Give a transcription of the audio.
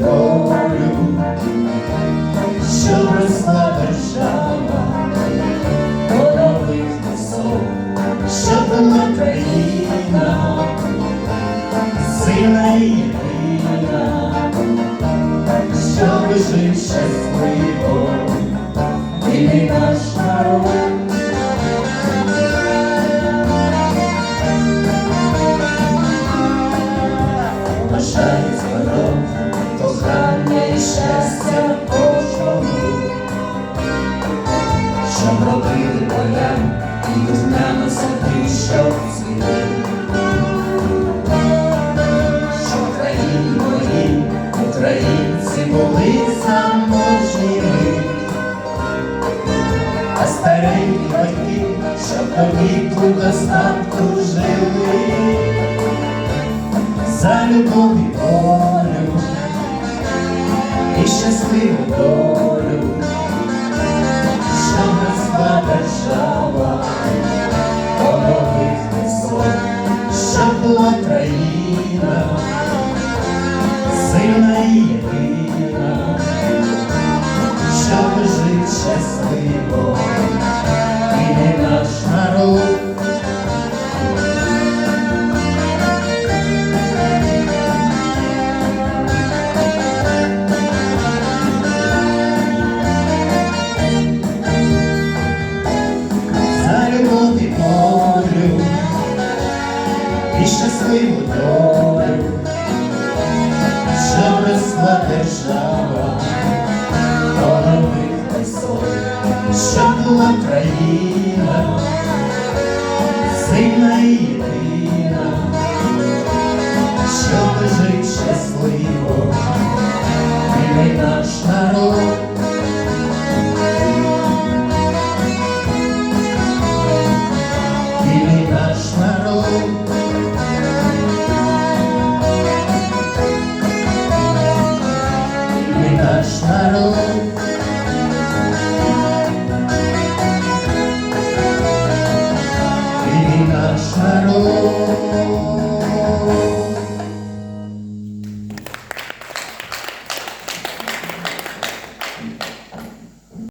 Долю, що росла держава, нових висот, що була країна, сильна і єдина, що жив щасливо, і наш народ. бажаю здоров'я, кохання і щастя кожному, щоб робили поля і духмяно сади, щоб цвіли. Щоб в країні моїй українці були заможніми, а старенькі батьки, щоб до віку достатку жили. За любов і волю і щасливу долю, що нас держава щасливу долю, росла держава до нових висот, щоб була країна, сильна